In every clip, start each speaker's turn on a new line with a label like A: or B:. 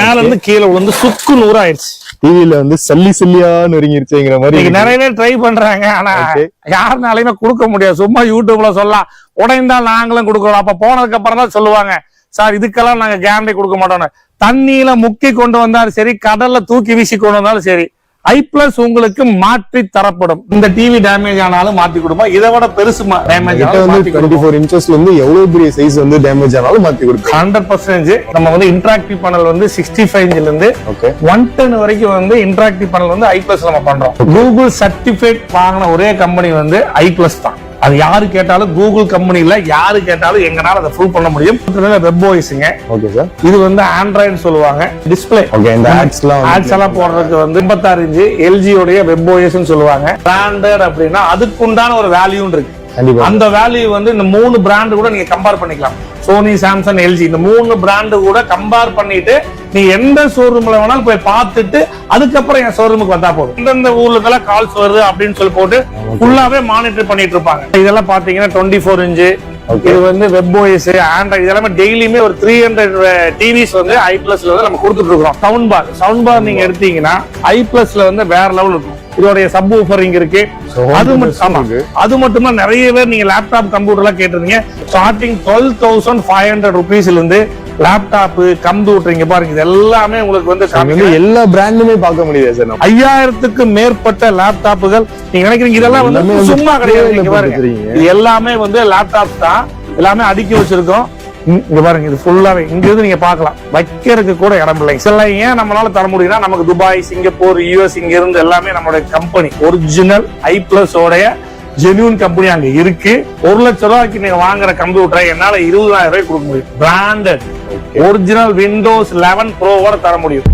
A: மேல இருந்து கீழே விழுந்து சுக்கு நூறு ஆயிடுச்சு.
B: டிவில வந்து சல்லி சல்லியா நொறுங்கிருச்சுங்கிற மாதிரி.
A: நிறைய பேர் ட்ரை பண்றாங்க ஆனா. யாருனாலையுமே கொடுக்க முடியாது. சும்மா யூடியூப்ல சொல்லலாம். உடைந்தால் நாங்களும் கொடுக்குறோம். அப்ப போனதுக்கு அப்புறம் தான் சொல்லுவாங்க. சார் இதுக்கெல்லாம் நாங்க கேரண்டி கொடுக்க மாட்டோம்னு. தண்ணியில முக்கி கொண்டு வந்தாலும் சரி கடல்ல தூக்கி வீசி கொண்டு வந்தாலும் சரி ஐ பிளஸ் உங்களுக்கு மாற்றி தரப்படும். இந்த டிவி டேமேஜ் ஆனாலும் மாத்தி கொடுப்போம். இதை விட பெருசு டேமேஜ்
B: வந்து டுவெண்ட்டி ஃபோர் இன்ச்சஸ்ல இருந்து எவ்வளவு பெரிய சைஸ் வந்து டேமேஜ் ஆனாலும் மாத்தி கொடுக்கும்
A: ஹண்ட்ரட் பர்சன்டேஜ் நம்ம வந்து இன்டராக்டிவ் பேனல் வந்து சிக்ஸ்டி ஃபைவ் இருந்து
B: ஓகே
A: ஒன் டென் வரைக்கும் வந்து இன்டராக்டிவ் பேனல் வந்து ஐ பிளஸ் நம்ம பண்றோம். கூகுள் சர்டிபிகேட் வாங்கின ஒரே கம்பெனி வந்து ஐ பிளஸ் தான். அது யாரு கேட்டாலும் கூகுள் கம்பெனில யாரு கேட்டாலும் எங்கனால அதை ப்ரூவ் பண்ண முடியும். வெப் ஓஎஸ்ங்க
B: ஓகே சார்
A: இது வந்து ஆண்ட்ராய்டு சொல்லுவாங்க. டிஸ்பிளே
B: ஓகே இந்த ஆட்ஸ் எல்லாம்
A: ஆட்ஸ் எல்லாம் போடுறதுக்கு வந்து 56 இன்ச்சு எல்ஜி உடைய வெப் ஓஎஸ் சொல்லுவாங்க. பிராண்டட் அப்படின்னா அதுக்குண்டான ஒரு வேல்யூ இருக்கு. அந்த வேல்யூ வந்து இந்த மூணு பிராண்ட் கூட நீங்க கம்பேர் பண்ணிக்கலாம். சோனி சாம்சங் எல்ஜி இந்த மூணு பிராண்டு கூட கம்பேர் பண்ணிட்டு நீ எந்த ஷோரூம்ல வேணாலும் போய் பார்த்துட்டு அதுக்கப்புறம் என் ஷோரூமுக்கு வந்தா போதும். எந்தெந்த ஊர்ல கால்ஸ் வருது அப்படின்னு சொல்லி போட்டு ஃபுல்லாவே மானிட்டர் பண்ணிட்டு இருப்பாங்க. இதெல்லாம் பாத்தீங்கன்னா டுவெண்ட்டி ஃபோர் இன்ச்சு. இது வந்து வெப் ஓஎஸ் ஆண்ட்ராய்டு இதெல்லாமே டெய்லியுமே ஒரு த்ரீ ஹண்ட்ரட் டிவிஸ் வந்து ஐ பிளஸ்ல வந்து நம்ம கொடுத்துட்டு இருக்கோம் சவுண்ட் பார் சவுண்ட் பார் நீங்க எடுத்தீங்கன்னா ஐ பிளஸ்ல வந்து வேற லெவல் இருக்கும். இதோடைய சப் ஊஃபரிங் இருக்கு.
B: So, home
A: அது மட்டும்
B: இருக்கு.
A: அது மட்டும் நிறைய பேர் நீங்க லேப்டாப் கம்ப்யூட்டர்லாம் கேட்டிருந்தீங்க. Starting twelve thousand five hundred ருபீஸ்ல இருந்து லேப்டாப் கம்ப்யூட்டர் இங்க பாருங்க இது எல்லாமே உங்களுக்கு வந்து
B: எல்லா பிராண்டுமே பார்க்க முடியாது சார்
A: ஐயாயிரத்துக்கு மேற்பட்ட லேப்டாப்புகள் நீங்க நினைக்கிறீங்க இதெல்லாம் வந்து
B: எல்லாமே
A: சும்மா கிடையாது இங்க பாருங்க.
B: போட்டுக்கிறீங்க.
A: இது எல்லாமே வந்து லேப்டாப் தான். எல்லாமே அடுக்கி வச்சிருக்கோம். இங்க- பாருங்க இது ஃபுல்லாவே இங்க இருந்து நீங்க பார்க்கலாம். வைக்கிறதுக்கு கூட இடம் இல்லை. சில ஏன் நம்மளால தர முடியும்னா நமக்கு துபாய் சிங்கப்பூர் யூஎஸ் இங்க இருந்து எல்லாமே நம்மளுடைய கம்பெனி ஒரிஜினல் ஐ பிளஸ் உடைய ஜென்யூன் கம்பெனி அங்க இருக்கு. ஒரு லட்சம் ரூபாய்க்கு நீங்க வாங்குற கம்ப்யூட்டரை என்னால இருபதாயிரம் ரூபாய்க்கு கொடுக்க முடியும். பிராண்டட் ஒரிஜினல் விண்டோஸ் லெவன் ப்ரோவோட தர முடியும்.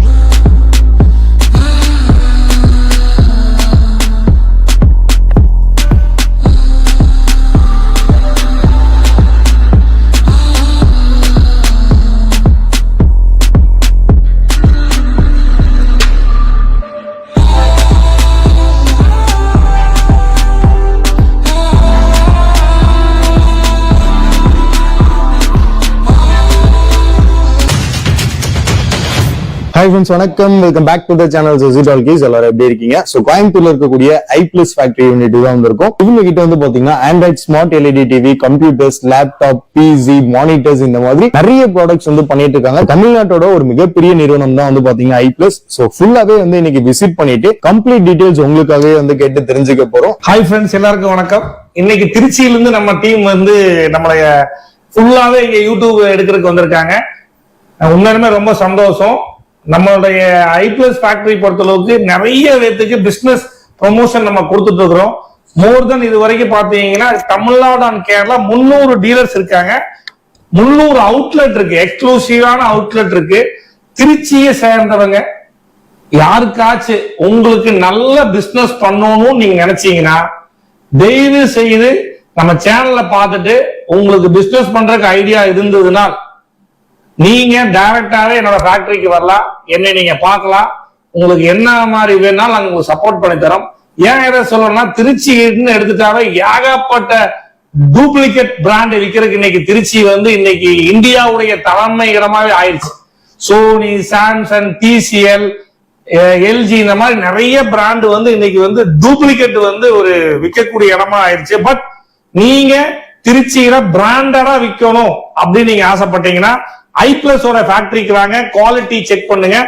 B: ஹாய் ஃப்ரெண்ட்ஸ் வணக்கம். Welcome back to the channel JC Talkies எல்லாரும் எப்படி இருக்கீங்க? ஸோ கோயம்புத்தூர்ல இருக்கக்கூடிய ஐ பிளஸ் ஃபேக்டரி யூனிட் தான் வந்திருக்கும். இவங்க கிட்ட வந்து பாத்தீங்கன்னா android smart LED TV computers laptop PC monitors இந்த மாதிரி நிறைய ப்ராடக்ட்ஸ் வந்து பண்ணிட்டு இருக்காங்க. தமிழ்நாட்டோட ஒரு மிகப்பெரிய நிறுவனம் தான் வந்து பாத்தீங்கன்னா ஐ பிளஸ் ஸோ ஃபுல்லாவே வந்து இன்னைக்கு விசிட் பண்ணிட்டு கம்ப்ளீட் டீடைல்ஸ் உங்களுக்காகவே வந்து கேட்டு தெரிஞ்சுக்க போறோம்.
A: ஹாய் ஃப்ரெண்ட்ஸ் எல்லாருக்கும் வணக்கம். இன்னைக்கு திருச்சியில இருந்து நம்ம டீம் வந்து நம்மளைய ஃபுல்லாவே இங்க யூடியூப் எடுக்கிறதுக்கு வந்திருக்காங்க. உண்மையுமே உண்மையிலுமே ரொம்ப சந்தோஷம். நம்மளுடைய ஐபிஎஸ் பிளஸ் ஃபேக்டரி பொறுத்தளவுக்கு நிறைய பேத்துக்கு பிசினஸ் ப்ரொமோஷன் நம்ம கொடுத்துட்டு இருக்கிறோம். மோர் தென் இது வரைக்கும் பாத்தீங்கன்னா தமிழ்நாடு அண்ட் கேரளா முன்னூறு டீலர்ஸ் இருக்காங்க. முந்நூறு அவுட்லெட் இருக்கு. எக்ஸ்க்ளூசிவான அவுட்லெட் இருக்கு. திருச்சியை சேர்ந்தவங்க. யாருக்காச்சும் உங்களுக்கு நல்ல பிசினஸ் பண்ணணும்னு நீங்க நினைச்சீங்கன்னா தயவு செய்து நம்ம சேனல்ல பார்த்துட்டு உங்களுக்கு பிசினஸ் பண்றதுக்கு ஐடியா இருந்ததுன்னா நீங்க டைரக்டாவே என்னோட ஃபேக்டரிக்கு வரலாம். என்னை நீங்க பார்க்கலாம். உங்களுக்கு என்ன மாதிரி வேணாலும் நாங்க உங்களுக்கு சப்போர்ட் பண்ணி தரோம். ஏன் எதை சொல்லணும்னா திருச்சின்னு எடுத்துட்டாவே ஏகப்பட்ட டூப்ளிகேட் பிராண்ட் விற்கிறதுக்கு இன்னைக்கு திருச்சி வந்து இன்னைக்கு இந்தியாவுடைய தலைமை இடமாவே ஆயிடுச்சு சோனி சாம்சங் டிசிஎல் எல்ஜி இந்த மாதிரி நிறைய பிராண்ட் வந்து இன்னைக்கு வந்து டூப்ளிகேட் வந்து ஒரு விற்கக்கூடிய இடமா ஆயிடுச்சு பட் நீங்க திருச்சியில பிராண்டடா விற்கணும் அப்படின்னு நீங்க ஆசைப்பட்டீங்கன்னா ஐ பிளஸோட ஃபேக்டரிக்கு வாங்க குவாலிட்டி செக் பண்ணுங்க.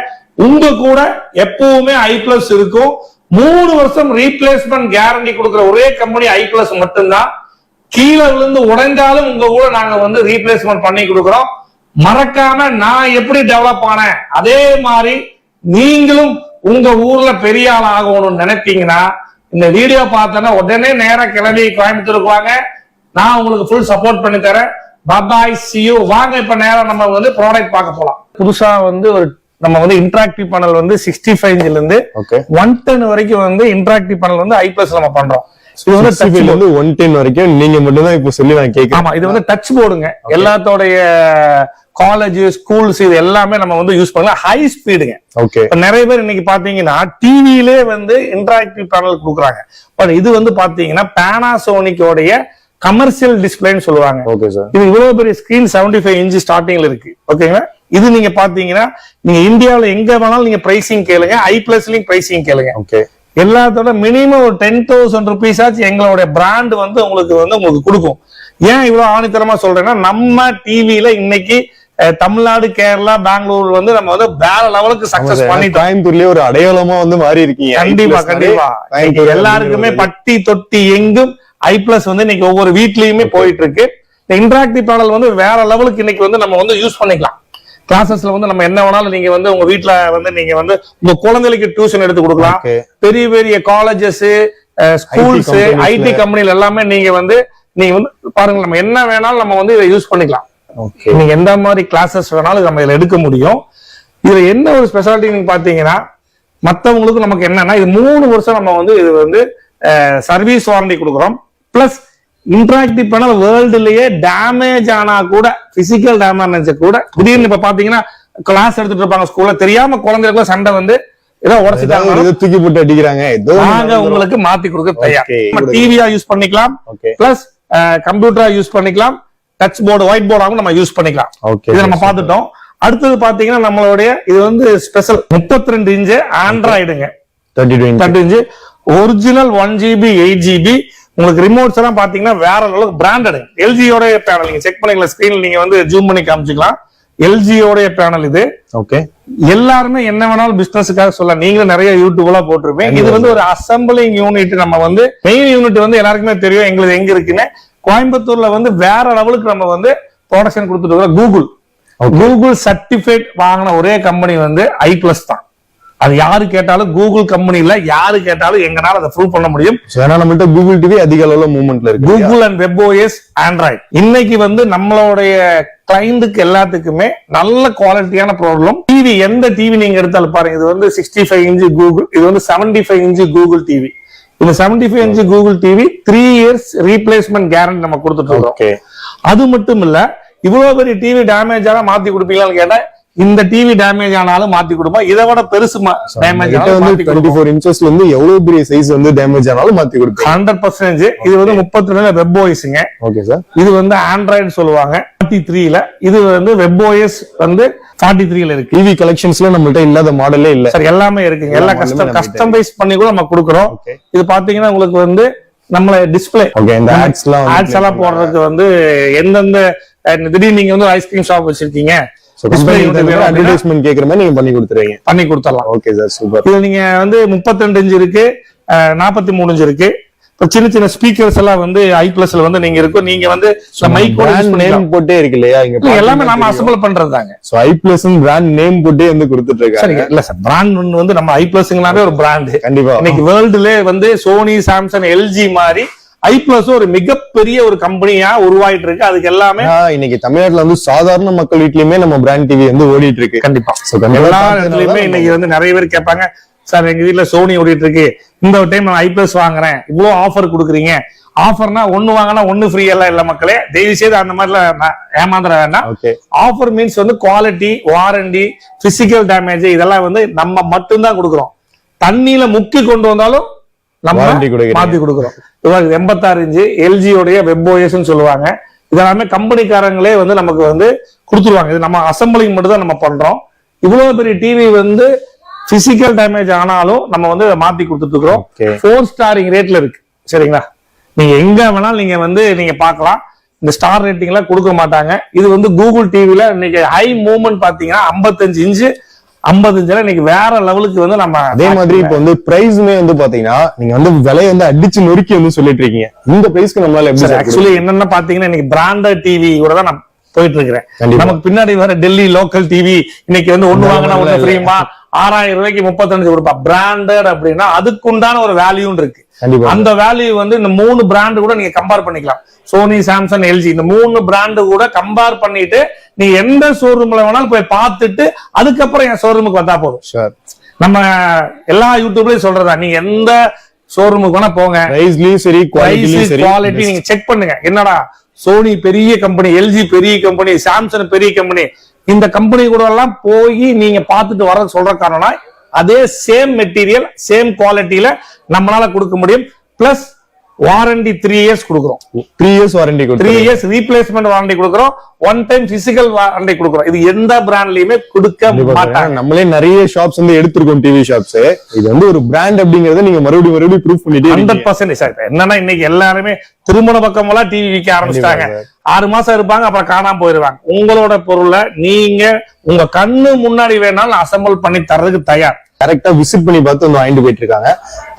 A: உங்க கூட எப்பவுமே ஐ பிளஸ் இருக்கும். மூணு வருஷம் ரீப்ளேஸ்மெண்ட் கேரண்டி கொடுக்குற ஒரே கம்பெனி ஐ பிளஸ் மட்டும்தான். கீழே விழுந்து உடைந்தாலும் உங்க கூட நாங்க வந்து ரீப்ளேஸ்மெண்ட் பண்ணி கொடுக்குறோம். மறக்காம நான் எப்படி டெவலப் ஆனேன்? அதே மாதிரி நீங்களும் உங்க ஊர்ல பெரிய ஆள் ஆகணும்னு நினைப்பீங்கன்னா இந்த வீடியோ பார்த்தோன்னா உடனே நேரம் கிளம்பி கோயம்புத்தூருக்கு வாங்க. நான் உங்களுக்கு ஃபுல் சப்போர்ட் பண்ணி தரேன். பபாய் சியூ வாங்க இப்ப நேரம் நம்ம வந்து ப்ராடக்ட் பார்க்க போலாம். புதுசா வந்து ஒரு நம்ம வந்து இன்டராக்டிவ் பேனல் வந்து சிக்ஸ்டி ஃபைவ்ல இருந்து
B: ஓகே
A: ஒன் டென் வரைக்கும் வந்து இன்டராக்டிவ் பேனல் வந்து ஐ பிளஸ் நம்ம பண்றோம். இது வந்து.
B: இருந்து ஒன் டென் வரைக்கும் நீங்க மட்டும் தான் இப்போ சொல்லி நான்
A: ஆமா இது வந்து டச் போர்டுங்க எல்லாத்தோடைய காலேஜ் ஸ்கூல்ஸ் இது எல்லாமே நம்ம வந்து யூஸ் பண்ணலாம். ஹை ஸ்பீடுங்க
B: ஓகே
A: நிறைய பேர் இன்னைக்கு பாத்தீங்கன்னா டிவிலே வந்து இன்டராக்டிவ் பேனல் கொடுக்குறாங்க. பட் இது வந்து பாத்தீங்கன்னா பேனாசோனிக்கோடைய கமர்ஷியல் டிஸ்பிளேன்னு சொல்லுவாங்க.
B: ஓகே சார்
A: இது இவ்வளவு பெரிய ஸ்கிரீன் 75 ஃபைவ் இன்ச் ஸ்டார்டிங்ல இருக்கு. ஓகேங்களா இது நீங்க பாத்தீங்கன்னா நீங்க இந்தியாவுல எங்க வேணாலும் நீங்க பிரைசிங் கேளுங்க. ஐ பிளஸ்லயும் பிரைசிங் கேளுங்க.
B: ஓகே
A: எல்லாத்தோட மினிமம் ஒரு டென் தௌசண்ட் ருபீஸ் ஆச்சு எங்களுடைய பிராண்ட் வந்து உங்களுக்கு வந்து உங்களுக்கு கொடுக்கும். ஏன் இவ்வளவு ஆணித்தரமா சொல்றேன்னா நம்ம டிவில இன்னைக்கு தமிழ்நாடு கேரளா பெங்களூர் வந்து நம்ம வந்து வேற லெவலுக்கு சக்சஸ் பண்ணிட்டோம்.
B: கோயம்புத்தூர்லயே ஒரு அடையாளமா வந்து மாறி இருக்கீங்க
A: கண்டிப்பா கண்டிப்பா. எல்லாருக்குமே பட்டி தொட்டி எங்கும் ஐ பிளஸ் வந்து இன்னைக்கு ஒவ்வொரு வீட்லயுமே போயிட்டு இருக்கு இந்த இன்டராக்டிவ் பேனல் வந்து வேற லெவலுக்கு இன்னைக்கு வந்து நம்ம வந்து யூஸ் பண்ணிக்கலாம். கிளாஸஸ்ல வந்து நம்ம என்ன வேணாலும் நீங்க வந்து உங்க வீட்ல வந்து நீங்க வந்து உங்க குழந்தைகளுக்கு டியூஷன் எடுத்து கொடுக்கலாம். பெரிய பெரிய காலேஜஸ் ஸ்கூல்ஸ். ஐடி கம்பெனில எல்லாமே நீங்க வந்து நீங்க வந்து பாருங்க நம்ம என்ன வேணாலும் நம்ம வந்து இதை யூஸ் பண்ணிக்கலாம்.
B: ஓகே
A: நீங்க எந்த மாதிரி கிளாஸஸ் வேணாலும் நம்ம இதுல எடுக்க முடியும். இதுல என்ன ஒரு ஸ்பெஷாலிட்டி நீங்க பாத்தீங்கன்னா மத்தவங்களுக்கு நமக்கு என்னன்னா இது மூணு வருஷம் நம்ம வந்து இது வந்து சர்வீஸ் வாரண்டி கொடுக்குறோம். பிளஸ் இன்டராக்டிவ் பேனல் வேர்ல்டுலயே டேமேஜ் ஆனா கூட பிசிக்கல் டேமேஜ் கூட திடீர்னு இப்ப பாத்தீங்கன்னா கிளாஸ் எடுத்துட்டு இருப்பாங்க ஸ்கூல்ல தெரியாம குழந்தைகளுக்கு சண்டை வந்து ஏதோ உடச்சிட்டாங்க.
B: தூக்கி போட்டு அடிக்கிறாங்க.
A: நாங்க உங்களுக்கு மாத்தி கொடுக்க தயார். டிவியா யூஸ் பண்ணிக்கலாம். பிளஸ் கம்ப்யூட்டரா யூஸ் பண்ணிக்கலாம். டச் போர்டு ஒயிட் போர்டாகவும் நம்ம யூஸ் பண்ணிக்கலாம். இதை நம்ம பார்த்துட்டோம். அடுத்தது பாத்தீங்கன்னா நம்மளுடைய இது வந்து ஸ்பெஷல் 32 ரெண்டு inch ஆண்ட்ராய்டுங்க
B: thirty
A: thirty inch original one GB eight GB உங்களுக்கு ரிமோட்ஸ் எல்லாம் பாத்தீங்கன்னா வேற லெவலுக்கு பிராண்டட் எல்ஜியோட பேனல் நீங்க செக் பண்ணிக்கலாம் ஸ்கிரீன்ல நீங்க வந்து ஜூம் பண்ணி காமிச்சுக்கலாம். எல்ஜியோட பேனல் இது.
B: ஓகே
A: எல்லாருமே என்ன வேணாலும் பிசினஸுக்காக சொல்ல நீங்களும் நிறைய யூடியூப்ல போட்டிருப்பீங்க. இது வந்து ஒரு அசம்பிளிங் யூனிட் நம்ம வந்து மெயின் யூனிட் வந்து எல்லாருக்குமே தெரியும் எங்களுக்கு எங்க இருக்குன்னு. கோயம்புத்தூர்ல வந்து வேற லெவலுக்கு நம்ம வந்து ப்ரொடக்ஷன் கொடுத்துட்டு இருக்கோம் கூகுள் கூகுள் சர்டிபிகேட் வாங்கின ஒரே கம்பெனி வந்து ஐ பிளஸ் தான். அது யாரு கேட்டாலும் கூகுள் கம்பெனில யாரு கேட்டாலும் எங்கனால அதை ப்ரூவ் பண்ண முடியும்.
B: ஏன்னா நம்மள்ட்ட கூகுள் டிவி அதிக அளவுல மூவ்மெண்ட்ல இருக்கு
A: Google and web OS android இன்னைக்கு வந்து நம்மளுடைய கிளைண்ட்டுக்கு எல்லாத்துக்குமே நல்ல குவாலிட்டியான ப்ராப்ளம் டிவி எந்த டிவி நீங்க எடுத்தாலும் பாருங்க. இது வந்து சிக்ஸ்டி ஃபைவ் இன்ச்சு கூகுள் இது வந்து seventy five inch Google TV இந்த seventy five inch Google TV three years replacement guarantee நம்ம கொடுத்துட்டு இருக்கோம் அது மட்டும் இல்ல இவ்வளவு பெரிய டிவி டேமேஜ் ஆனா மாத்தி கொடுப்பீங்களான்னு கேட்டா இந்த டிவி டேமேஜ் ஆனாலும் மாத்தி கொடுப்போம் இதை விட பெருசு டேமேஜ்
B: டுவெண்ட்டி ஃபோர் இன்ச்சஸ்ல இருந்து எவ்வளவு பெரிய சைஸ் வந்து டேமேஜ் ஆனாலும் மாத்தி கொடுப்பீங்க
A: ஹண்ட்ரட் பர்சன்டேஜ் இது வந்து முப்பத்தி ரெண்டு வெப் ஓஎஸ்ங்க
B: ஓகே சார்
A: இது வந்து ஆண்ட்ராய்டு சொல்லுவாங்க. ஃபார்ட்டி த்ரீல இது வந்து வெப் ஓஎஸ் வந்து ஃபார்ட்டி த்ரீல இருக்கு.
B: டிவி கலெக்ஷன்ஸ்ல நம்மள்ட்ட இல்லாத மாடலே இல்ல.
A: சார் எல்லாமே இருக்குங்க. எல்லா கஸ்டம் கஸ்டமைஸ் பண்ணி கூட நம்ம கொடுக்குறோம். இது பாத்தீங்கன்னா உங்களுக்கு வந்து நம்மள டிஸ்பிளே
B: ஓகே இந்த ஆட்ஸ் எல்லாம்
A: ஆட்ஸ் எல்லாம் போடுறதுக்கு வந்து எந்தெந்த திடீர்னு நீங்க வந்து ஐஸ்கிரீம் ஷாப் வச்சிருக்கீங்க.
B: அட்வர்டைஸ்மெண்ட் கேக்குற மாதிரி நீங்க பண்ணி கொடுத்துருவீங்க.
A: பண்ணி கொடுத்துடலாம்.
B: ஓகே சார் சூப்பர்
A: இது நீங்க வந்து 32 இன்ச் இருக்கு நாற்பத்தி மூணு இன்ச் இருக்கு. இப்ப சின்ன சின்ன ஸ்பீக்கர்ஸ் எல்லாம் வந்து ஐ பிளஸ்ல வந்து நீங்க இருக்கும். நீங்க வந்து மைக்
B: நேம் போட்டே இருக்கு இல்லையா? இங்க
A: எல்லாமே நாம assemble பண்றதுதாங்க.
B: So I Plus brand name போட்டே வந்து கொடுத்துட்டு இருக்காங்க
A: இல்ல சார் பிராண்ட் வந்து நம்ம ஐ பிளஸ்ங்கனாவே ஒரு பிராண்ட்
B: கண்டிப்பா.
A: இன்னைக்கு வேர்ல்டுல வந்து சோனி சாம்சங் எல்ஜி மாதிரி ஐ பிளஸ் ஒரு மிகப்பெரிய ஒரு கம்பெனியா உருவாயிட்டு இருக்கு. அதுக்கு எல்லாமே
B: இன்னைக்கு தமிழ்நாட்டுல வந்து சாதாரண மக்கள் வீட்லயுமே நம்ம பிராண்ட் டிவி வந்து ஓடிட்டு இருக்கு.
A: கண்டிப்பா. எல்லா இடத்துலயுமே இன்னைக்கு வந்து நிறைய பேர் கேட்பாங்க சார் எங்க வீட்ல சோனி ஓடிட்டு இருக்கு. இந்த டைம் நான் ஐ பிளஸ் வாங்குறேன். இவ்வளவு ஆஃபர் கொடுக்குறீங்க. ஆஃபர்னா ஒண்ணு வாங்கினா ஒண்ணு ஃப்ரீ எல்லாம் இல்ல மக்களே. தயவு செய்து அந்த மாதிரிலாம் ஏமாந்துட வேண்டாம். ஆஃபர் மீன்ஸ் வந்து குவாலிட்டி வாரண்டி பிசிக்கல் டேமேஜ் இதெல்லாம் வந்து நம்ம மட்டும்தான் கொடுக்குறோம். தண்ணியில முக்கி கொண்டு வந்தாலும் நம்ம. மாத்தி கொடுக்குறோம். இது எண்பத்தாறு இன்ச்சு எல்ஜியோடைய வெப் ஓஎஸ்ன்னு சொல்லுவாங்க. இதெல்லாமே கம்பெனிக்காரங்களே வந்து நமக்கு வந்து கொடுத்துருவாங்க. இது நம்ம அசம்பிளிங் மட்டும் தான் நம்ம பண்றோம். இவ்வளவு பெரிய டிவி வந்து பிசிக்கல் டேமேஜ் ஆனாலும் நம்ம வந்து மாத்தி கொடுத்துட்டு இருக்கிறோம் ஃபோர் ஸ்டாரிங் ரேட்ல இருக்கு. சரிங்களா? நீங்க எங்க வேணாலும் நீங்க வந்து நீங்க பார்க்கலாம். இந்த ஸ்டார் ரேட்டிங்ல கொடுக்க மாட்டாங்க. இது வந்து கூகுள் டிவில இன்னைக்கு ஹை மூவ்மெண்ட் பாத்தீங்கன்னா 55 இன்ச்சு 50 இன்ச்சுல இன்னைக்கு வேற லெவலுக்கு வந்து நம்ம
B: அதே மாதிரி இப்ப வந்து பிரைஸ்மே வந்து பாத்தீங்கன்னா நீங்க வந்து விலையை வந்து அடிச்சு நொறுக்கி வந்து சொல்லிட்டு இருக்கீங்க. இந்த பிரைஸ்க்கு நம்மளால எப்படி
A: ஆக்சுவலி என்னென்ன பாத்தீங்கன்னா இன்னைக்கு பிராண்டட் டிவி கூட தான் போயிட்டு இருக்கிறேன். நமக்கு பின்னாடி வர டெல்லி லோக்கல் டிவி இன்னைக்கு வந்து ஒண்ணு வாங்கினா ஒண்ணு ஃப்ரீமா ஆறாயிரம் ரூபாய்க்கு முப்பத்தஞ்சு கொடுப்பா. பிராண்டட் அப்படின்னா அதுக்குண்டான ஒரு வேல்யூன்னு இருக்கு. அந்த வேல்யூ வந்து இந்த மூணு பிராண்ட் கூட நீங்க கம்பேர் பண்ணிக்கலாம். சோனி சாம்சங் எல்ஜி இந்த மூணு பிராண்ட் கூட கம்பேர் பண்ணிட்டு நீ எந்த ஷோரூம்ல வேணாலும் போய் பார்த்துட்டு அதுக்கப்புறம் என் ஷோரூமுக்கு வந்தா போதும். நம்ம எல்லா யூடியூப்லயும் சொல்றதா நீங்க எந்த ஷோரூமுக்கு வேணா போங்க.
B: சரி
A: குவாலிட்டி நீங்க செக் பண்ணுங்க. என்னடா? சோனி பெரிய கம்பெனி எல்ஜி பெரிய கம்பெனி சாம்சங் பெரிய கம்பெனி இந்த கம்பெனி கூட எல்லாம் போய் நீங்க பார்த்துட்டு வர சொல்ற காரணம்னா அதே சேம் மெட்டீரியல் சேம் குவாலிட்டியில நம்மளால கொடுக்க முடியும். பிளஸ் வாரண்டி த்ரீ இயர்ஸ் கொடுக்குறோம்.
B: Three years warranty
A: three years replacement warranty கொடுக்குறோம். ஒன் டைம் பிசிக்கல் வாரண்டி கொடுக்குறோம். இது எந்த பிராண்ட்லயுமே கொடுக்க மாட்டாங்க.
B: நம்மளே நிறைய ஷாப்ஸ் வந்து எடுத்திருக்கோம் டிவி ஷாப்ஸ் இது வந்து ஒரு பிராண்ட் அப்படிங்கறத நீங்க மறுபடியும் மறுபடியும் ப்ரூவ் பண்ணிட்டே
A: ஹண்ட்ரட் பர்சன்ட் சார் என்னன்னா இன்னைக்கு எல்லாருமே திருமண பக்கமெல்லாம் டிவி விற்க ஆரம்பிச்சிட்டாங்க. ஆறு மாசம் இருப்பாங்க அப்புறம் காணாம போயிருவாங்க. உங்களோட பொருளை நீங்க உங்க கண்ணு முன்னாடி வேணாலும் அசெம்பிள் பண்ணி தர்றதுக்கு தயார்.
B: கரெக்டா விசிட் பண்ணி பார்த்து வந்து வாங்கிட்டு போயிட்டு இருக்காங்க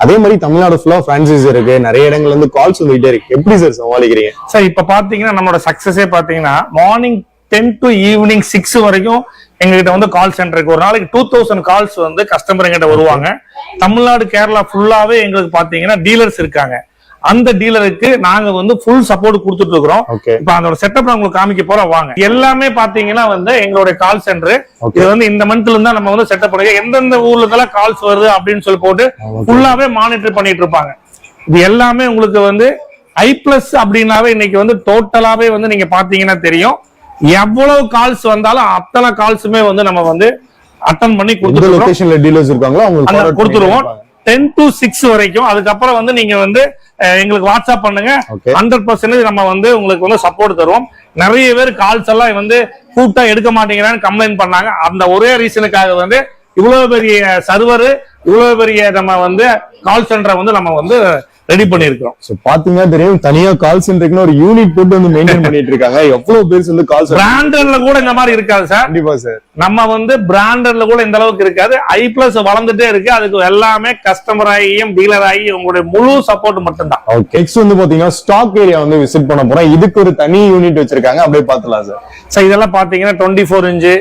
B: அதே மாதிரி தமிழ்நாடு ஃபுல்லா பிரான்சைஸ் இருக்கு. நிறைய இடங்கள்ல இருந்து கால்ஸ் வந்துகிட்டே இருக்கு. எப்படி சார் சமாளிக்கிறீங்க?
A: சார் இப்ப பாத்தீங்கன்னா நம்மளோட சக்சஸே பாத்தீங்கன்னா morning ten to evening six வரைக்கும் எங்ககிட்ட வந்து கால் சென்டருக்கு ஒரு நாளைக்கு டூ தௌசண்ட் கால்ஸ் வந்து கஸ்டமர் எங்கிட்ட வருவாங்க. தமிழ்நாடு கேரளா ஃபுல்லாவே எங்களுக்கு பாத்தீங்கன்னா டீலர்ஸ் இருக்காங்க. அந்த டீலருக்கு நாங்க வந்து ஃபுல் சப்போர்ட் கொடுத்துட்டு இருக்கிறோம் இப்ப அதோட செட்டப் நான் உங்களுக்கு காமிக்க போறோம் வாங்க. எல்லாமே பாத்தீங்கன்னா வந்து எங்களுடைய கால் சென்டர். இது வந்து இந்த மந்த்ல இருந்தா நம்ம வந்து செட்டப் பண்ணுங்க எந்தெந்த ஊர்ல இருந்தெல்லாம் கால்ஸ் வருது அப்படின்னு சொல்லி போட்டு ஃபுல்லாவே மானிட்டர் பண்ணிட்டு இருப்பாங்க இது எல்லாமே உங்களுக்கு வந்து ஐ பிளஸ் அப்படின்னாவே இன்னைக்கு வந்து டோட்டலாவே வந்து நீங்க பாத்தீங்கன்னா தெரியும். எவ்வளவு கால்ஸ் வந்தாலும் அத்தனை கால்ஸுமே வந்து நம்ம வந்து அட்டன் பண்ணி
B: எந்த
A: கொடுத்துருக்கோம்
B: லொகேஷன்ல டீலர்ஸ் இருக்காங்களோ அவங்களுக்கு
A: கொடுத்துருவோம். டென் டு சிக்ஸ் வரைக்கும். அதுக்கப்புறம் வந்து நீங்க வந்து எங்களுக்கு வாட்ஸ்அப் பண்ணுங்க. ஹண்ட்ரட் பர்சன்டேஜ் நம்ம வந்து உங்களுக்கு வந்து சப்போர்ட் தருவோம். நிறைய பேர் கால்ஸ் எல்லாம் வந்து கூப்பிட்டா எடுக்க மாட்டேங்கிறான்னு கம்ப்ளைண்ட் பண்ணாங்க. அந்த ஒரே ரீசனுக்காக வந்து இவ்வளவு பெரிய சர்வர் இவ்வளவு பெரிய நம்ம வந்து கால் சென்டரை வந்து நம்ம வந்து ரெடி பண்ணியிருக்கிறோம்.
B: சோ பாத்தீங்கன்னா தெரியும் தனியா கால் சென்டருக்குன்னு ஒரு யூனிட் போட்டு வந்து மெயின்டைன் பண்ணிட்டு இருக்காங்க. எவ்வளவு பேர் வந்து கால்
A: பிராண்டட்ல கூட இந்த மாதிரி இருக்காது சார்.
B: கண்டிப்பா சார்.
A: நம்ம வந்து பிராண்டட்ல கூட இந்த அளவுக்கு இருக்காது. ஐ பிளஸ் வளர்ந்துட்டே இருக்கு. அதுக்கு எல்லாமே கஸ்டமர் ஆகியும் டீலர் ஆகி உங்களுடைய முழு சப்போர்ட் மட்டும்தான்.
B: ஓகே நெக்ஸ்ட் வந்து பாத்தீங்கன்னா ஸ்டாக் ஏரியா வந்து விசிட் பண்ண போறோம். இதுக்கு ஒரு தனி யூனிட் வச்சிருக்காங்க. அப்படியே பாத்துலாம் சார்.
A: சார் இதெல்லாம் பாத்தீங்கன்னா டுவெண்ட்டி ஃபோர் இன்ச்சு.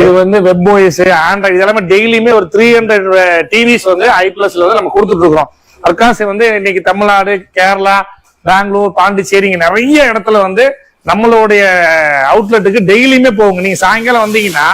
A: இது வந்து வெப் ஓஎஸ் ஆண்ட்ராய்டு இதெல்லாமே டெய்லியுமே ஒரு த்ரீ ஹண்ட்ரட் டிவிஸ் வந்து ஐ பிளஸ்ல வந்து நம்ம கொடுத்துட்டு இருக்கிறோம். அர்காசி வந்து இன்னைக்கு தமிழ்நாடு கேரளா பெங்களூர் பாண்டிச்சேரி இங்க நிறைய இடத்துல வந்து நம்மளுடைய அவுட்லெட்டுக்கு டெய்லியுமே போகுங்க நீங்க சாயங்காலம் வந்தீங்கன்னா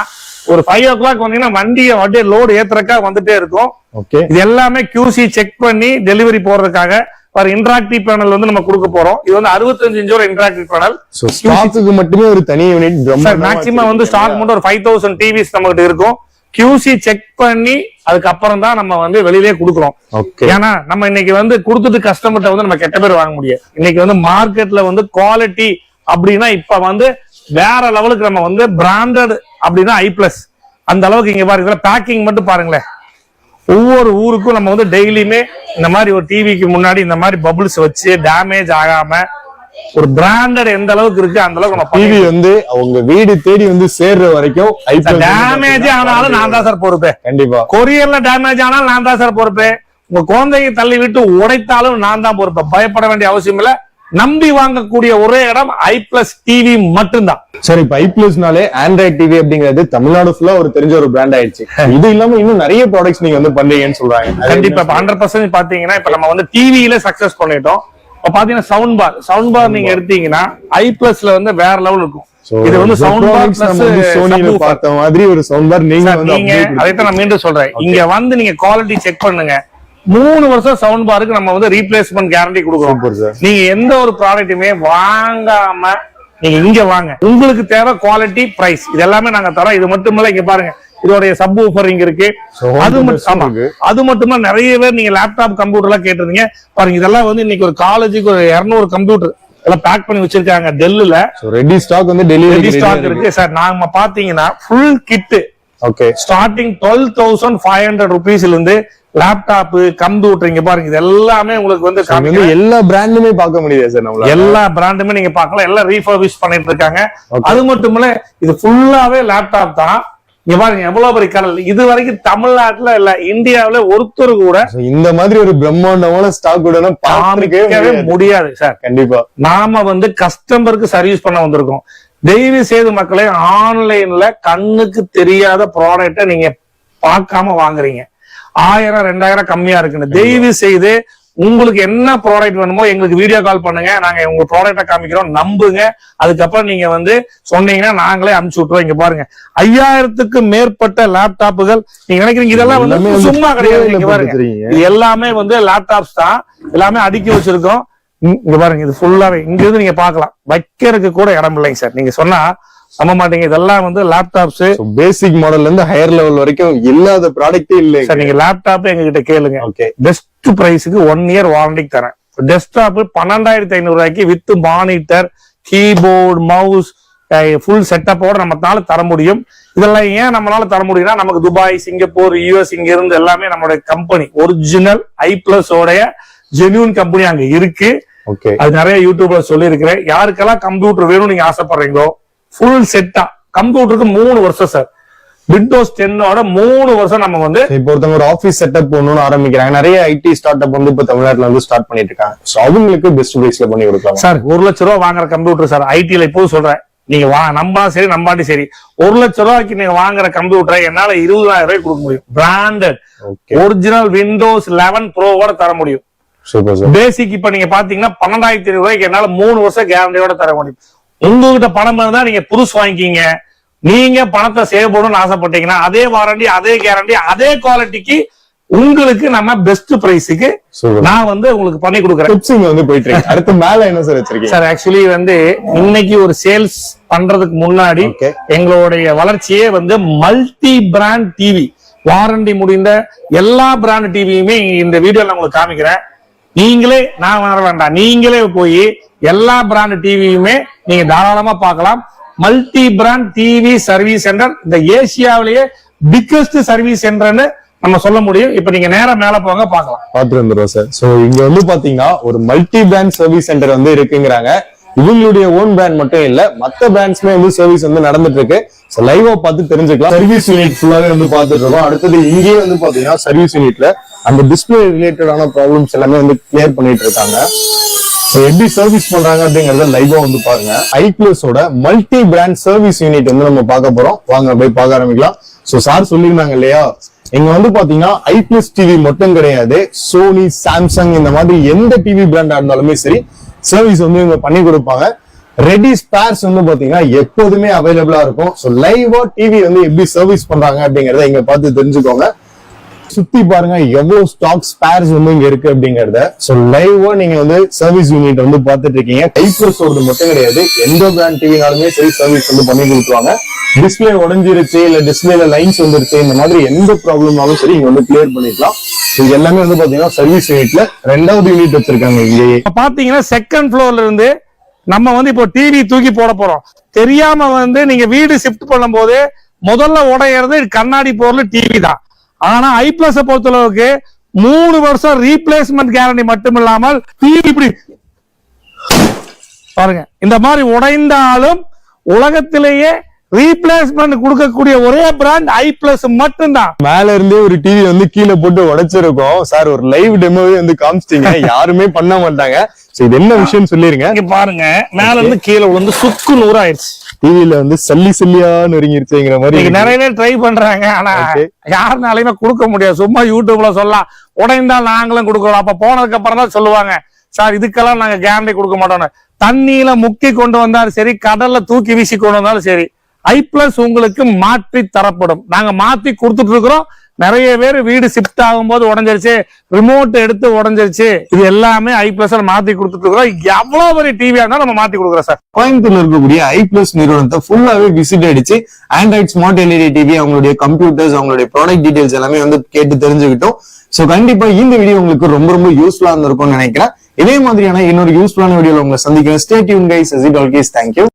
A: ஒரு ஃபைவ் ஓ கிளாக் வந்தீங்கன்னா வண்டியை வண்டியை லோடு ஏத்துறக்கா வந்துட்டே இருக்கும்.
B: ஓகே
A: இது எல்லாமே QC செக் பண்ணி டெலிவரி போடுறதுக்காக ஒரு இன்டராக்டிவ் பேனல் வந்து நம்ம கொடுக்க போறோம். இது வந்து 65 இன்ச்சோட இன்டராக்டிவ் பேனல்
B: ஸ்டாக்குக்கு மட்டுமே ஒரு தனி யூனிட்
A: சார் மேக்ஸிமம் வந்து ஸ்டாக் மட்டும் ஒரு ஃபைவ் தௌசண்ட் டிவிஸ் நம்ம கிட்ட இருக்கும். QC செக் பண்ணி அதுக்கப்புறம் தான் நம்ம வந்து வெளியிலே கொடுக்குறோம். ஏன்னா நம்ம இன்னைக்கு வந்து கொடுத்துட்டு கஸ்டமர்கிட்ட வந்து நம்ம கெட்ட பேர் வாங்க முடியாது. இன்னைக்கு வந்து மார்க்கெட்ல வந்து குவாலிட்டி அப்படின்னா இப்ப வந்து வேற லெவலுக்கு நம்ம வந்து பிராண்டட் அப்படின்னா ஐ பிளஸ் அந்த அளவுக்கு இங்க பாருங்க பேக்கிங் மட்டும் பாருங்களேன். ஒவ்வொரு ஊருக்கும் நம்ம வந்து டெய்லியுமே இந்த மாதிரி ஒரு டிவிக்கு முன்னாடி இந்த மாதிரி பபுள்ஸ் வச்சு டேமேஜ் ஆகாம ஒரு பிராண்டட் எந்த அளவுக்கு இருக்கு அந்த அளவுக்கு நம்ம
B: டிவி வந்து அவங்க வீடு தேடி வந்து சேர்ற வரைக்கும்
A: டேமேஜ் ஆனாலும் நான் தான் சார் பொறுப்பு.
B: கண்டிப்பா.
A: கொரியர்ல டேமேஜ் ஆனாலும் நான் தான் சார் பொறுப்பு. உங்க குழந்தையை தள்ளி விட்டு உடைத்தாலும் நான் தான் பொறுப்பு. பயப்பட வேண்டிய அவசியம் இல்ல. நம்பி வாங்கக்கூடிய ஒரே இடம் ஐ பிளஸ் டிவி மட்டும்தான்.
B: சரி இப்ப ஐபிஎல்ஸ்னாலே ஆண்ட்ராய்ட் டிவி அப்படிங்கிறது தமிழ்நாடு ஃபுல்லா ஒரு தெரிஞ்ச ஒரு பிராண்ட் ஆயிடுச்சு. இது இல்லாம இன்னும் நிறைய ப்ராடக்ட்ஸ் நீங்க வந்து பண்றீங்கன்னு சொல்றாங்க.
A: கண்டிப்பா ஹண்ட்ரட் பர்சன்ட் பாத்தீங்கன்னா இப்ப நம்ம வந்து டிவியில சக்சஸ் பண்ணிட்டோம். இப்ப பாத்தீங்கன்னா சவுண்ட் பார் சவுண்ட் பார் நீங்க எடுத்தீங்கன்னா ஐ பிளஸ்ல வந்து வேற லெவல் இருக்கும். இது வந்து சவுண்ட் பார் பிளஸ்
B: பார்த்த மாதிரி ஒரு சவுண்ட் பார் நீங்க
A: நீங்க அதைத்தான் நான் மீண்டும் சொல்றேன். இங்க வந்து நீங்க குவாலிட்டி செக் பண்ணுங்க. மூணு வருஷம் சவுண்ட் பாருக்கு நம்ம வந்து ரீப்ளேஸ்மெண்ட் கேரண்டி கொடுக்குறோம். நீங்க எந்த ஒரு ப்ராடக்ட்டுமே வாங்காம நீங்க இங்க வாங்க. உங்களுக்கு தேவை குவாலிட்டி பிரைஸ் இது எல்லாமே நாங்க தரோம். இது மட்டும் இல்ல இங்க பாருங்க. இதோடைய சப் ஊஃபர் இங்க இருக்கு அது மட்டும். அது மட்டும் நிறைய பேர் நீங்க லேப்டாப் கம்ப்யூட்டர் எல்லாம் கேட்டிருந்தீங்க. பாருங்க இதெல்லாம் வந்து இன்னைக்கு ஒரு காலேஜுக்கு ஒரு 200 கம்ப்யூட்டர் எல்லாம் பேக் பண்ணி வச்சிருக்காங்க டெல்லுல.
B: ரெடி ஸ்டாக் வந்து டெலிவரி
A: ஸ்டாக் இருக்கு. சார் நாம பாத்தீங்கன்னா full kit
B: okay
A: starting twelve thousand five hundred ருபீஸ்ல இருந்து லேப்டாப் கம்ப்யூட்டர் இங்க பாருங்க இது எல்லாமே உங்களுக்கு வந்து.
B: எல்லா பிராண்டுமே பார்க்க முடியாது சார் நம்மளால?
A: எல்லா பிராண்டுமே நீங்க பார்க்கலாம். எல்லாம் ரீஃபர்பிஷ் பண்ணிட்டு இருக்காங்க. அது மட்டும் இல்ல இது ஃபுல்லாவே லேப்டாப் தான். இங்க பாருங்க எவ்வளவு பெரிய கடல். இது வரைக்கும் தமிழ்நாட்டுல இல்ல இந்தியாவுல ஒருத்தர் கூட
B: இந்த மாதிரி ஒரு பிரம்மாண்டமான ஸ்டாக்
A: காமிக்கவே முடியாது. சார்
B: கண்டிப்பா.
A: நாம வந்து கஸ்டமருக்கு சர்வீஸ் பண்ண வந்திருக்கோம். தயவு செய்து மக்களே ஆன்லைன்ல கண்ணுக்கு தெரியாத ப்ராடக்ட்டை நீங்க பார்க்காம வாங்குறீங்க. ஆயிரம் ரெண்டாயிரம் கம்மியா இருக்குன்னு. தயவு செய்து உங்களுக்கு என்ன ப்ராடக்ட் வேணுமோ எங்களுக்கு வீடியோ கால் பண்ணுங்க. நாங்க உங்க ப்ராடக்ட்டை காமிக்கிறோம். நம்புங்க. அதுக்கப்புறம் நீங்க வந்து சொன்னீங்கன்னா நாங்களே அனுப்பிச்சு விட்டுருவோம். இங்க பாருங்க. ஐயாயிரத்துக்கு மேற்பட்ட லேப்டாப்புகள் நீங்க நினைக்கிறீங்க இதெல்லாம் வந்து சும்மா கிடையாது. இங்க பாருங்க. இது எல்லாமே வந்து லேப்டாப்ஸ் தான். எல்லாமே அடுக்கி வச்சிருக்கோம். இங்க- பாருங்க இது ஃபுல்லாவே இங்க இருந்து நீங்க பார்க்கலாம். வைக்கிறதுக்கு கூட இடம் இல்லைங்க சார். நீங்க சொன்னா நம்ப மாட்டீங்க. இதெல்லாம் வந்து லேப்டாப்ஸ்
B: பேசிக் மாடல்ல இருந்து ஹையர் லெவல் வரைக்கும் இல்லாத ப்ராடக்டே இல்லை
A: சார் நீங்க லேப்டாப் எங்க கிட்ட கேளுங்க
B: ஓகே
A: பெஸ்ட் பிரைஸுக்கு ஒன் இயர் வாரண்டிக்கு தரேன். டெஸ்க்டாப் பன்னெண்டாயிரத்தி ஐநூறு ரூபாய்க்கு with monitor keyboard mouse full செட்டப்போட நம்மளால தர முடியும். இதெல்லாம் ஏன் நம்மளால தர முடியும்னா நமக்கு துபாய் சிங்கப்பூர் யூஎஸ் இங்க இருந்து எல்லாமே நம்மளுடைய கம்பெனி ஒரிஜினல் ஐ பிளஸ் உடைய ஜென்யூன் கம்பெனி அங்க இருக்கு. அது நிறைய யூடியூப்ல சொல்லியிருக்கிறேன். யாருக்கெல்லாம் கம்ப்யூட்டர் வேணும்னு நீங்க ஆசைப்படுறீங்களோ ஃபுல் செட்டா கம்ப்யூட்டருக்கு மூணு வருஷம் சார் விண்டோஸ் டென்னோட மூணு வருஷம் நம்ம வந்து
B: இப்போ ஒருத்தவங்க ஒரு ஆபீஸ் செட்டப் பண்ணணும்னு ஆரம்பிக்கிறாங்க. நிறைய ஐடி ஸ்டார்ட் அப் வந்து இப்ப தமிழ்நாட்டுல வந்து ஸ்டார்ட் பண்ணிட்டு இருக்காங்க. சோ அவங்களுக்கு பெஸ்ட் பிரைஸ்ல பண்ணி கொடுக்கலாம்.
A: சார் ஒரு லட்ச ரூபா வாங்குற கம்ப்யூட்டர் சார் ஐடில இப்போது சொல்றேன். நீங்க வா நம்பா சரி நம்பாட்டி சரி. ஒரு லட்ச ரூபாய்க்கு நீங்க வாங்குற கம்ப்யூட்டரை என்னால இருபதாயிரம் ரூபாய் கொடுக்க முடியும். பிராண்டட் ஒரிஜினல் விண்டோஸ் லெவன் ப்ரோவோட தர முடியும். பேசிக் இப்ப நீங்க பாத்தீங்கன்னா பன்னெண்டாயிரத்தி ரூபாய்க்கு என்னால மூணு வருஷம் கேரண்டியோட தர முடியும். உங்ககிட்ட பணம் இருந்தா நீங்க புதுசு வாங்கிக்கிங்க. நீங்க பணத்தை சேவ் பண்ணணும்னு ஆசைப்பட்டீங்கன்னா அதே வாரண்டி அதே கேரண்டி அதே குவாலிட்டிக்கு உங்களுக்கு நம்ம பெஸ்ட் பிரைஸுக்கு நான் வந்து உங்களுக்கு பண்ணி கொடுக்குறேன்.
B: வந்து போயிட்டு இருக்கு. அடுத்து மேல என்ன சார் வச்சிருக்கீங்க?
A: சார் ஆக்சுவலி வந்து இன்னைக்கு ஒரு சேல்ஸ் பண்றதுக்கு முன்னாடி. எங்களுடைய வளர்ச்சியே வந்து மல்டி பிராண்ட் டிவி வாரண்டி முடிந்த எல்லா பிராண்ட் டிவியுமே இந்த வீடியோல உங்களுக்கு காமிக்கிறேன். நீங்களே நான் வர வேண்டாம். நீங்களே போய் எல்லா பிராண்ட் டிவியுமே நீங்க தாராளமா பார்க்கலாம். Multi brand TV service centre இந்த ஏசியாவிலேயே பிக்கஸ்ட் சர்வீஸ் சென்டர்னு நம்ம சொல்ல முடியும். இப்ப நீங்க நேரா மேல போங்க பாக்கலாம்
B: பாத்துட்டு வந்துருவோம் சார் சோ இங்க வந்து பாத்தீங்கன்னா ஒரு மல்டி பிராண்ட் சர்வீஸ் சென்டர் வந்து இருக்குங்கிறாங்க. இவங்களுடைய ஓன் பிராண்ட் மட்டும் இல்ல மத்த பிராண்ட்ஸ்மே வந்து சர்வீஸ் வந்து நடந்துட்டு இருக்கு சோ லைவா பார்த்து தெரிஞ்சுக்கலாம். சர்வீஸ் யூனிட் ஃபுல்லாவே வந்து பாத்துட்டு இருக்கோம். அடுத்தது இங்கேயே வந்து பாத்தீங்கன்னா சர்வீஸ் யூனிட்ல அந்த டிஸ்பிளே ரிலேட்டடான ப்ராப்ளம்ஸ் எல்லாமே வந்து கிளியர் பண்ணிட்டு இருக்காங்க. எப்படி சர்வீஸ் பண்றாங்க அப்படிங்கறத லைவா வந்து பாருங்க. ஐக்ளஸோட மல்டி பிராண்ட் சர்வீஸ் யூனிட் வந்து நம்ம பார்க்க போறோம். வாங்க போய் பார்க்க ஆரம்பிக்கலாம். சோ சார் சொல்லியிருந்தாங்க இல்லையா? இங்க வந்து பாத்தீங்கன்னா ஐபிஎஸ் டிவி மட்டும் கிடையாது. சோனி சாம்சங் இந்த மாதிரி எந்த டிவி பிராண்டா இருந்தாலுமே சரி சர்வீஸ் வந்து இவங்க பண்ணி கொடுப்பாங்க. ரெடி ஸ்பேர்ஸ் வந்து பாத்தீங்கன்னா எப்போதுமே அவைலபிளா இருக்கும். ஸோ லைவா டிவி வந்து எப்படி சர்வீஸ் பண்றாங்க அப்படிங்கறத இங்க பார்த்து தெரிஞ்சுக்கோங்க. சுத்தி பாருங்க எவ்வளவு ஸ்டாக் ஸ்பேர்ஸ் வந்து இங்க இருக்கு அப்படிங்கறத. சோ லைவா நீங்க வந்து சர்வீஸ் யூனிட் வந்து பாத்துட்டு இருக்கீங்க டைப்ரஸோடது மட்டும் கிடையாது. எந்த பிராண்ட் டிவினாலுமே சரி சர்வீஸ் வந்து பண்ணி கொடுத்துருவாங்க. டிஸ்பிளே உடஞ்சிருச்சு இல்ல டிஸ்பிளேல லைன்ஸ் வந்துருச்சு இந்த மாதிரி எந்த ப்ராப்ளம்னாலும் சரி இங்க வந்து கிளியர் பண்ணிக்கலாம். இது எல்லாமே வந்து பாத்தீங்கன்னா சர்வீஸ் யூனிட்ல ரெண்டாவது யூனிட் வச்சிருக்காங்க இங்கேயே.
A: பாத்தீங்கன்னா செகண்ட் ஃப்ளோர்ல இருந்து நம்ம வந்து இப்போ டிவி தூக்கி போட போறோம். தெரியாம வந்து நீங்க வீடு ஷிஃப்ட் பண்ணும் போது முதல்ல உடையிறது கண்ணாடி போர்ல டிவி தான். ஆனா ஐ பிளஸ் பொறுத்தளவுக்கு மூணு வருஷம் ரீப்ளேஸ்மெண்ட் கேரண்டி மட்டும் இல்லாமல் இப்படி. பாருங்க இந்த மாதிரி உடைந்தாலும் உலகத்திலேயே ரீப்ளேஸ்மெண்ட் கொடுக்கக்கூடிய ஒரே பிராண்ட் ஐ பிளஸ் மட்டும்தான்.
B: மேல இருந்தே ஒரு டிவி வந்து கீழே போட்டு உடைச்சிருக்கோம். சார் ஒரு லைவ் டெமோவே வந்து காமிச்சிட்டீங்க. யாருமே பண்ண மாட்டாங்க. இது என்ன விஷயம் சொல்லிருங்க.
A: இங்க பாருங்க மேல இருந்து கீழே விழுந்து சுக்கு நூறு ஆயிடுச்சு
B: டிவில வந்து சல்லி சல்லியா நொறுங்கிருச்சுங்கிற மாதிரி.
A: நிறைய பேர் ட்ரை பண்றாங்க. ஆனா. யாருனாலையுமே கொடுக்க முடியாது. சும்மா யூடியூப்ல சொல்லலாம். உடைந்தால் நாங்களும் கொடுக்கலாம். அப்ப போனதுக்கு அப்புறம் தான் சொல்லுவாங்க. சார் இதுக்கெல்லாம் நாங்க கேரண்டி கொடுக்க மாட்டோம்னு. தண்ணியில முக்கி கொண்டு வந்தாலும் சரி கடல்ல தூக்கி வீசி கொண்டு வந்தாலும் சரி ஐ பிளஸ் உங்களுக்கு மாற்றி தரப்படும். நாங்க மாத்தி கொடுத்துட்டு இருக்கிறோம். நிறைய பேர் வீடு ஷிஃப்ட் ஆகும்போது உடஞ்சிருச்சு ரிமோட் எடுத்து உடஞ்சிருச்சு. இது எல்லாமே ஐ பிளஸ் மாத்தி கொடுத்துட்டு இருக்கிறோம். எவ்வளவு பெரிய டிவியா இருந்தாலும் நம்ம மாத்தி கொடுக்குறோம் சார்
B: கோயம்புத்தூர்ல இருக்கக்கூடிய ஐ பிளஸ் நிறுவனத்தை ஃபுல்லாவே விசிட் அடிச்சு ஆண்ட்ராய்ட் ஸ்மார்ட் எல்இடி டிவி அவங்களுடைய கம்ப்யூட்டர்ஸ் அவங்களுடைய ப்ராடக்ட் டீடைல்ஸ் எல்லாமே வந்து கேட்டு தெரிஞ்சுக்கிட்டோம். சோ கண்டிப்பா இந்த வீடியோ உங்களுக்கு ரொம்ப ரொம்ப யூஸ்ஃபுல்லா இருந்திருக்கும்னு நினைக்கிறேன். இதே மாதிரியான இன்னொரு யூஸ்ஃபுல்லான வீடியோல உங்களை சந்திக்கிறேன். Stay tuned guys as it all case thank you